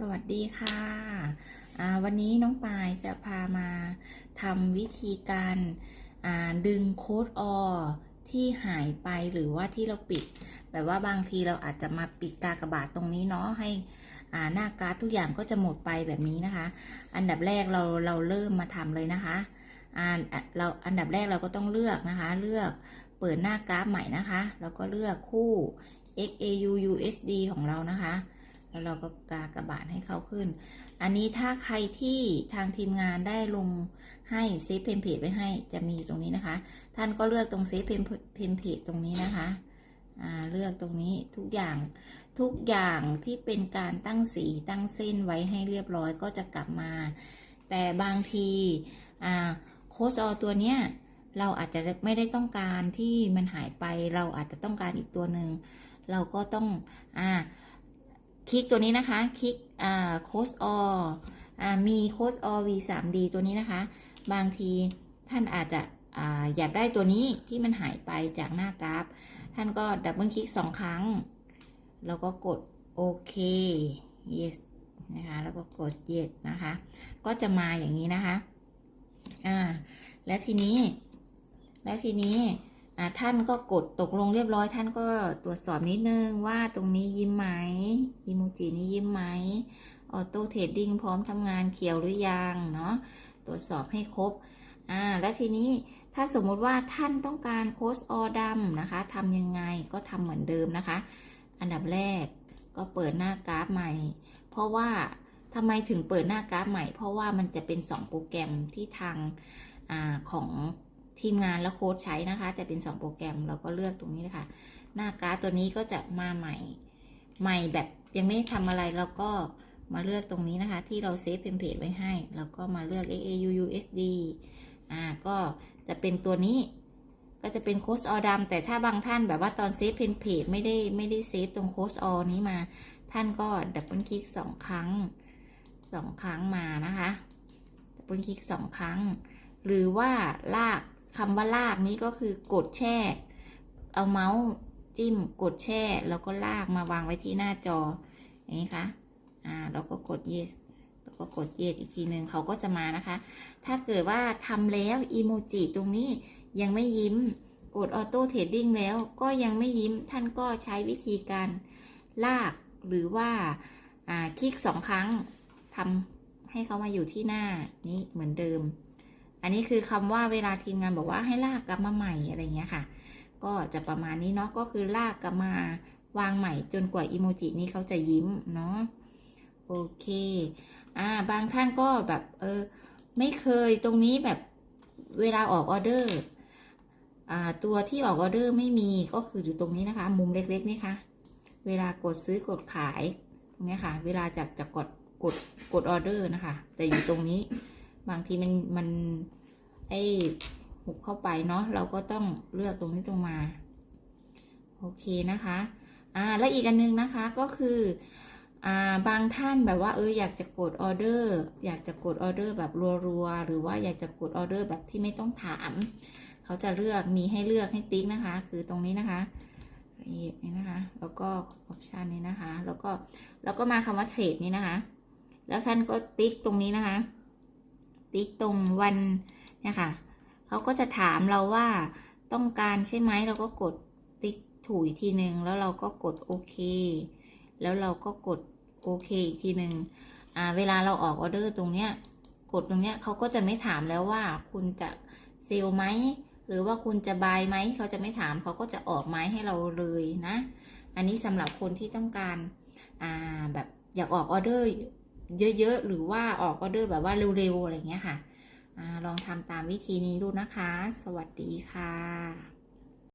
สวัสดีค่ะวันนี้น้องปายจะพามาทำวิธีการดึงโค้ดออที่หายไปหรือว่าที่เราปิด แบบว่าบางทีเราอาจจะมาปิดกากระบาทตรงนี้เนาะให้หน้าการ์ดทุกอย่างก็จะหมดไปแบบนี้นะคะ อันดับแรกเราเราเริ่มมาทำเลยนะคะอ่าอะเราอันดับแรกเราก็ต้องเลือกนะคะ เลือกเปิดหน้ากราฟใหม่นะคะ แล้วก็เลือกคู่ XAU USD ของเรานะคะ แล้วเราก็กากระบาดให้เขาขึ้น อันนี้ถ้าใครที่ทางทีมงานได้ลงให้เซฟเพมเพจไว้ให้จะมีตรงนี้นะคะ ท่านก็เลือกตรงเซฟเพมเพมเพจตรงนี้นะคะเลือกตรงนี้ทุกอย่างทุกอย่างที่เป็นการตั้งสีตั้งเส้นไว้ให้เรียบร้อยก็จะกลับมา แต่บางทีโค้ชอตัวเนี้ยเราอาจจะไม่ได้ต้องการที่มันหายไป เราอาจจะต้องการอีกตัวหนึ่ง เราก็ต้องอ่า คลิกตัวนี้นะคะ คลิกอ่าโค้ชออ่ามีโค้ชอ V3D ตัวนี้นะคะ บางทีท่านอาจจะอ่าอยากได้ตัวนี้ที่มันหายไปจากหน้ากราฟ ท่านก็ดับเบิลคลิกสองครั้ง แล้วก็กดโอเค yes นะคะแล้วก็กด yes นะคะ ก็จะมาอย่างนี้นะคะอ่าแล้วทีนี้ แล้วทีนี้ ท่านก็กดตกลงเรียบร้อย ท่านก็ตรวจสอบนิดนึงว่าตรงนี้ยิ้มไหมอีโมจินี้ยิ้มไหมออโต้เทรดดิ้งพร้อมทำงานเขียวหรือยังเนาะตรวจสอบให้ครบอ่าแล้วทีนี้ถ้าสมมุติว่าท่านต้องการโค้ชออดำนะคะทำยังไงก็ทำเหมือนเดิมนะคะ อันดับแรกก็เปิดหน้ากราฟใหม่ เพราะว่าทำไมถึงเปิดหน้ากราฟใหม่ เพราะว่ามันจะเป็น 2 โปรแกรมที่ทางอของ ทีมงานและโค้ชใช้นะคะ จะเป็น 2 โปรแกรมเราก็เลือกตรงนี้นะคะ หน้าการ์ดตัวนี้ก็จะมาใหม่ ใหม่แบบยังไม่ได้ทำอะไรเราก็มาเลือกตรงนี้นะคะ ที่เราเซฟเพมเพจไว้ให้แล้วก็มาเลือก XAU USD อ่าก็จะเป็นตัวนี้ก็จะเป็นโค้ชออดำแต่ถ้าบางท่านแบบว่าตอนเซฟเพนเพจไม่ได้ไม่ได้เซฟตรงโค้ชออนี้มา ท่านก็ดับเบิลคลิกสองครั้งสองครั้งมานะคะ ดับเบิลคลิกสองครั้ง หรือว่าลาก คำว่าลากนี้ก็คือกดแช่ เอาเมาส์จิ้มกดแช่ แล้วก็ลากมาวางไว้ที่หน้าจอ อย่างนี้คะอ่าแล้วก็กด yes แล้วก็กด yes อีกทีหนึ่งเขาก็จะมานะคะ ถ้าเกิดว่าทำแล้วอีโมจิตรงนี้ยังไม่ยิ้ม กดออโต้เทรดดิ้งแล้วก็ยังไม่ยิ้ม ท่านก็ใช้วิธีการลากหรือว่า อ่า คลิกสองครั้งทำให้เขามาอยู่ที่หน้านี้เหมือนเดิม อันนี้คือคำว่าเวลาทีมงานบอกว่าให้ลากกลับมาใหม่อะไรเงี้ยค่ะ ก็จะประมาณนี้เนาะก็คือลากกลับมาวางใหม่จนกว่าอีโมจินี้เขาจะยิ้มเนาะโอเคอ่าบางท่านก็แบบเออไม่เคยตรงนี้แบบเวลาออกออเดอร์อ่าตัวที่ออกออเดอร์ไม่มีก็คืออยู่ตรงนี้นะคะ มุมเล็กๆนี่ค่ะ เวลากดซื้อกดขายตรงนี้ค่ะ เวลาจะจะกดกดกดออเดอร์นะคะ แต่อยู่ตรงนี้ บางทีมันมันไอหุบเข้าไปเนาะเราก็ต้องเลือกตรงนี้ตรงมา โอเคนะคะอ่าแล้วอีกอันนึงนะคะก็คืออ่าบางท่านแบบว่าเอออยากจะกดออเดอร์ อยากจะกดออเดอร์แบบรัวๆหรือว่าอยากจะกดออเดอร์แบบที่ไม่ต้องถาม เขาจะเลือกมีให้เลือกให้ติ๊กนะคะ คือตรงนี้นะคะละเอียดนี่นะคะ แล้วก็ออปชันนี้นะคะ แล้วก็แล้วก็มาคำว่าเทรดนี้นะคะ แล้วท่านก็ติ๊กตรงนี้นะคะ ติ๊กตรงวันเนี่ยค่ะเขาก็จะถามเราว่าต้องการใช่ไหมเราก็กดติ๊กถูกอีกทีหนึ่งแล้วเราก็กดโอเค แล้วเราก็กดโอเคอีกทีหนึ่งอ่าเวลาเราออกออเดอร์ตรงเนี้ยกดตรงเนี้ยเขาก็จะไม่ถามแล้วว่าคุณจะเซลไหมหรือว่าคุณจะบายไหมเขาจะไม่ถามเขาก็จะออกไม้ให้เราเลยนะ อันนี้สำหรับคนที่ต้องการอ่าแบบอยากออกออเดอร์ เยอะๆ หรือว่าออกออเดอร์แบบว่าเร็วๆ อะไรเงี้ยค่ะอลองทำตามวิธีนี้ดูนะคะ สวัสดีค่ะ